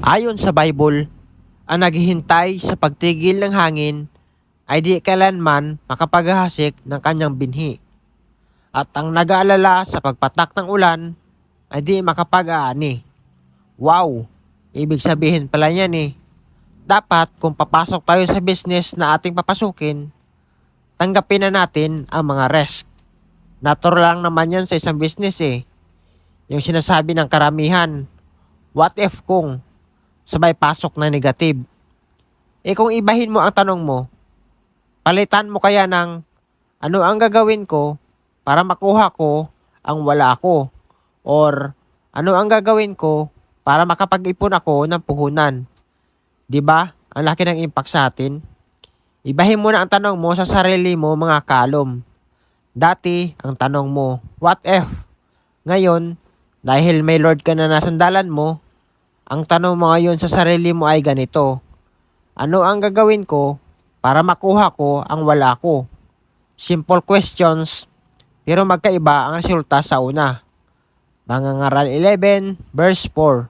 Ayon sa Bible, ang naghihintay sa pagtigil ng hangin ay di kailanman makapaghasik ng kanyang binhi. At ang nag-aalala sa pagpatak ng ulan ay di makapag-aani. Wow! Ibig sabihin pala niyan eh. Dapat kung papasok tayo sa business na ating papasukin, tanggapin na natin ang mga risk. Natural lang naman yan sa isang business eh. Yung sinasabi ng karamihan, what if kung sabay pasok na negative? Eh kung ibahin mo ang tanong mo, palitan mo kaya ng ano ang gagawin ko para makuha ko ang wala ako? Or ano ang gagawin ko para makapag-ipon ako ng puhunan? 'Di ba? Ang laki ng impact sa atin. Ibahin mo na ang tanong mo sa sarili mo mga kalom. Dati, ang tanong mo, what if? Ngayon, dahil may Lord ka na nasandalan mo, ang tanong mo ngayon sa sarili mo ay ganito. Ano ang gagawin ko para makuha ko ang wala ko? Simple questions, pero magkaiba ang resulta sa una. Mangangaral 11, verse 4.